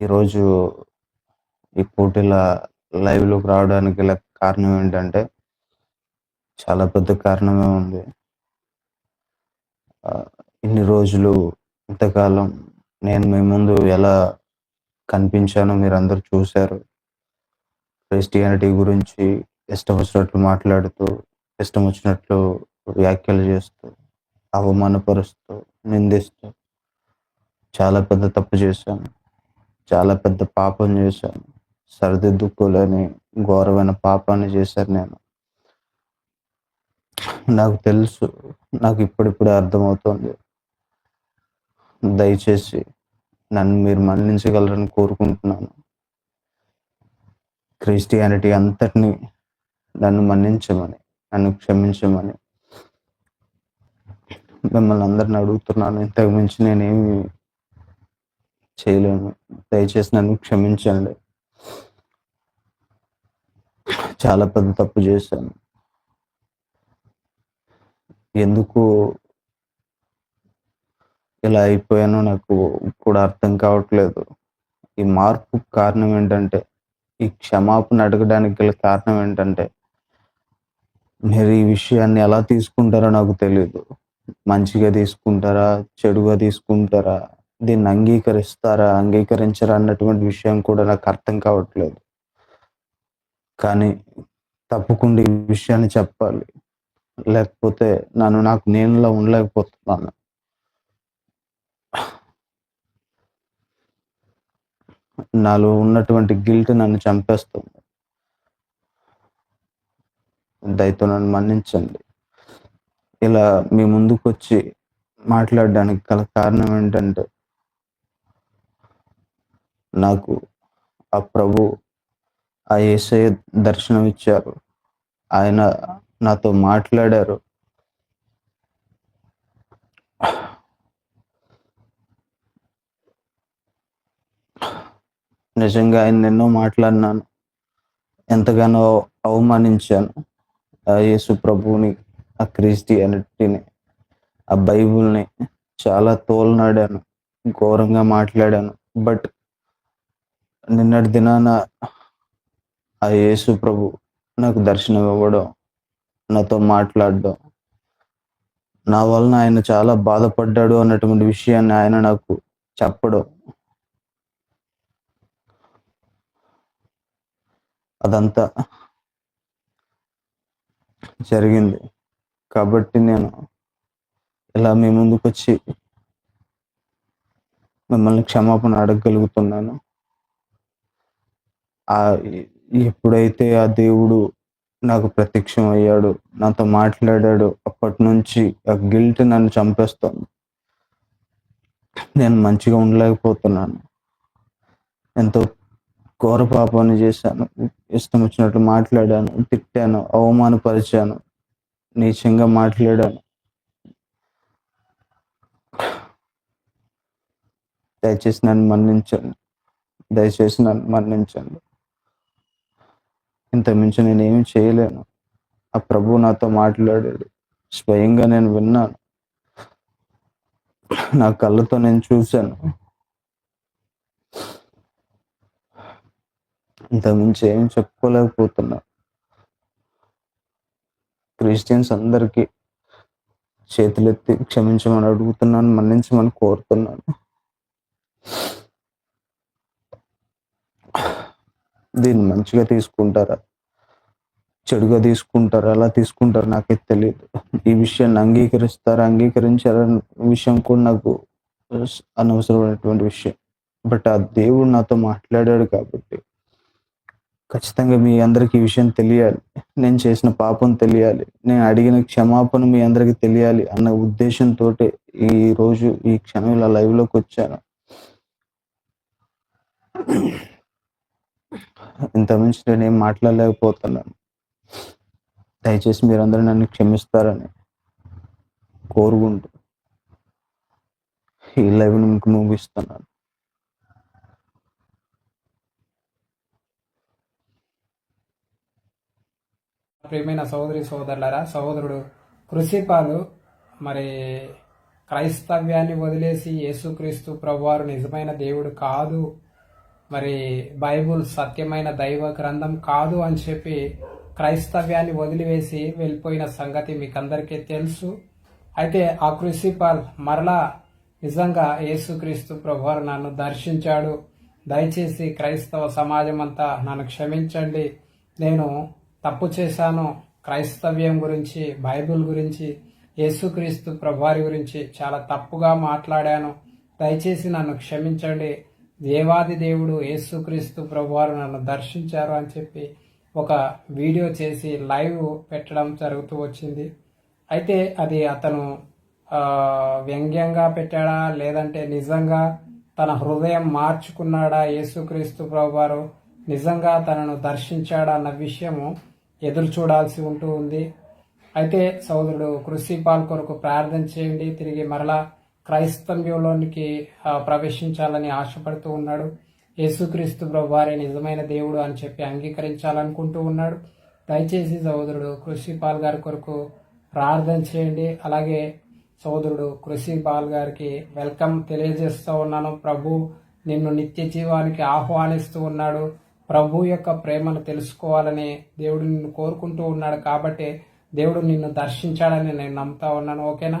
ఈరోజు ఈ పోటీల లైవ్‌లోకి రావడానికి గల కారణం ఏంటంటే, చాలా పెద్ద కారణమే ఉంది. ఇన్ని రోజులు ఇంతకాలం నేను మీ ముందు ఎలా కనిపించానో మీరందరూ చూశారు క్రిస్టియానిటీ గురించి ఇష్టం వచ్చినట్లు మాట్లాడుతూ, ఇష్టం వచ్చినట్లు వ్యాఖ్యలు చేస్తూ, అవమానపరుస్తూ, నిందిస్తూ చాలా పెద్ద తప్పు చేశాను. చాలా పెద్ద పాపం చేశాను. సరిదిద్దుకోలేని ఘోరమైన పాపాన్ని చేశాను నేను. నాకు తెలుసు. నాకు ఇప్పుడిప్పుడే అర్థమవుతోంది. దయచేసి నన్ను మీరు మన్నించగలరని కోరుకుంటున్నాను. క్రిస్టియానిటీ అంతటిని నన్ను మన్నించమని, నన్ను క్షమించమని మిమ్మల్ని అందరిని అడుగుతున్నాను. ఇంతకు మించి నేనేమి చేయలేను. దయచేసి నన్ను క్షమించండి. చాలా పెద్ద తప్పు చేశాను. ఎందుకు ఇలా అయిపోయానో నాకు ఇప్పుడు అర్థం కావట్లేదు. ఈ మార్పు కారణం ఏంటంటే, ఈ క్షమాపణ అడగడానికి గల కారణం ఏంటంటే, మీరు ఈ విషయాన్ని ఎలా తీసుకుంటారో నాకు తెలియదు మంచిగా తీసుకుంటారా? చెడుగా తీసుకుంటారా? దీన్ని అంగీకరిస్తారా? అంగీకరించరా? అన్నటువంటి విషయం కూడా నాకు అర్థం కావట్లేదు. కానీ తప్పకుండా ఈ విషయాన్ని చెప్పాలి. లేకపోతే నన్ను నాకు నేనులా ఉండలేకపోతున్నాను. నాలో ఉన్నటువంటి గిల్ట్ నన్ను చంపేస్తుంది. దయతో నన్ను మన్నించండి. ఇలా మీ ముందుకొచ్చి మాట్లాడడానికి గల కారణం ఏంటంటే నాకు ఆ ప్రభు, ఆ ఏసయ దర్శనం ఇచ్చారు. ఆయన నాతో మాట్లాడారు. నిజంగా ఆయన ఎన్నో మాట్లాడినాను. ఎంతగానో అవమానించాను. ఆ యేసు ప్రభువుని, ఆ క్రిస్టియానిటీని, ఆ బైబుల్ని చాలా తోలనాడాను. ఘోరంగా మాట్లాడాను. బట్ నిన్నటి దినాన ఆ యేసు ప్రభు నాకు దర్శనం ఇవ్వడం, నాతో మాట్లాడడం, నా వలన ఆయన చాలా బాధపడ్డాడు అన్నటువంటి విషయాన్ని ఆయన నాకు చెప్పడం అదంతా జరిగింది. కాబట్టి నేను ఇలా మీ ముందుకొచ్చి మిమ్మల్ని క్షమాపణ అడగగలుగుతున్నాను. ఆ ఎప్పుడైతే ఆ దేవుడు నాకు ప్రత్యక్షం అయ్యాడు నాతో మాట్లాడాడో అప్పటినుంచి ఆ గిల్ట్ నన్ను చంపేస్తుంది నేను మంచిగా ఉండలేకపోతున్నాను. ఎంతో ఘోర పాపాన్ని చేశాను. ఇష్టం వచ్చినట్లు మాట్లాడాను, తిట్టాను, అవమానపరిచాను, నీచంగా మాట్లాడాను. దయచేసి నన్ను మన్నించండి. దయచేసి నన్ను మన్నించండి. ఇంత మించి నేనేమి చేయలేను. ఆ ప్రభు నాతో మాట్లాడాడు. స్వయంగా నేను విన్నాను. నా కళ్ళతో నేను చూశాను ఇంతకుమించి మించి ఏమి చెప్పుకోలేకపోతున్నా. క్రిస్టియన్స్ అందరికీ చేతులెత్తి క్షమించమని అడుగుతున్నాను. మన్నించమని కోరుతున్నాను. దీన్ని మంచిగా తీసుకుంటారా? చెడుగా తీసుకుంటారా? ఎలా తీసుకుంటారో నాకైతే తెలియదు ఈ విషయాన్ని అంగీకరిస్తారా? అంగీకరించారా? విషయం కూడా నాకు అనవసరమైనటువంటి విషయం. బట్ ఆ దేవుడు నాతో మాట్లాడాడు కాబట్టి ఖచ్చితంగా మీ అందరికి ఈ విషయం తెలియాలి. నేను చేసిన పాపం తెలియాలి. నేను అడిగిన క్షమాపణ మీ అందరికి తెలియాలి అన్న ఉద్దేశంతోటే ఈరోజు ఈ క్షణం ఇలా లైవ్లోకి వచ్చాను మించి ఏం మాట్లాడలేకపోతున్నాను. దయచేసి మీరందరూ నన్ను క్షమిస్తారని కోరుకుంటూ ఈ లైవ్‌ని మీకు ముగిస్తున్నాను. ప్రియమైన సహోదరి సహోదరులారా సహోదరుడు కృషిపాలు మరి క్రైస్తవ్యాన్ని వదిలేసి యేసుక్రీస్తు ప్రభువారు నిజమైన దేవుడు కాదు మరి బైబుల్ సత్యమైన దైవ గ్రంథం కాదు అని చెప్పి క్రైస్తవ్యాన్ని వదిలివేసి వెళ్ళిపోయిన సంగతి మీకు అందరికీ తెలుసు. అయితే ఆ క్రూసిపాల్ మరలా నిజంగా యేసుక్రీస్తు ప్రభువారు నన్ను దర్శించాడు. దయచేసి క్రైస్తవ సమాజం అంతా నన్ను క్షమించండి. నేను తప్పు చేశాను. క్రైస్తవ్యం గురించి బైబిల్ గురించి యేసుక్రీస్తు ప్రభువారి గురించి చాలా తప్పుగా మాట్లాడాను. దయచేసి నన్ను క్షమించండి. దేవాది దేవుడు యేసుక్రీస్తు ప్రభువారు నన్ను దర్శించారు అని చెప్పి ఒక వీడియో చేసి లైవ్ పెట్టడం జరుగుతూ వచ్చింది. అయితే అది అతను వ్యంగ్యంగా పెట్టాడా? లేదంటే నిజంగా తన హృదయం మార్చుకున్నాడా యేసుక్రీస్తు ప్రభువారు? నిజంగా తనను దర్శించాడా అన్న విషయము ఎదురు చూడాల్సి ఉంటూ ఉంది. అయితే సోదరుడు కృషిపాల్ కొరకు ప్రార్థన చేయండి. తిరిగి మరలా క్రైస్తవ్యంలోనికి ప్రవేశించాలని ఆశపడుతూ ఉన్నాడు. యేసుక్రీస్తు వారే నిజమైన దేవుడు అని చెప్పి అంగీకరించాలనుకుంటూ ఉన్నాడు. దయచేసి సోదరుడు కృషి పాల్ గారి కొరకు ప్రార్థన చేయండి. అలాగే సోదరుడు కృషి పాల్ గారికి వెల్కమ్ తెలియజేస్తూ ఉన్నాను. ప్రభు నిన్ను నిత్య జీవానికి ఆహ్వానిస్తూ ఉన్నాడు. ప్రభు యొక్క ప్రేమను తెలుసుకోవాలని దేవుడు నిన్ను కోరుకుంటూ ఉన్నాడు. కాబట్టి దేవుడు నిన్ను దర్శించాడని నేను నమ్ముతా ఉన్నాను. ఓకేనా?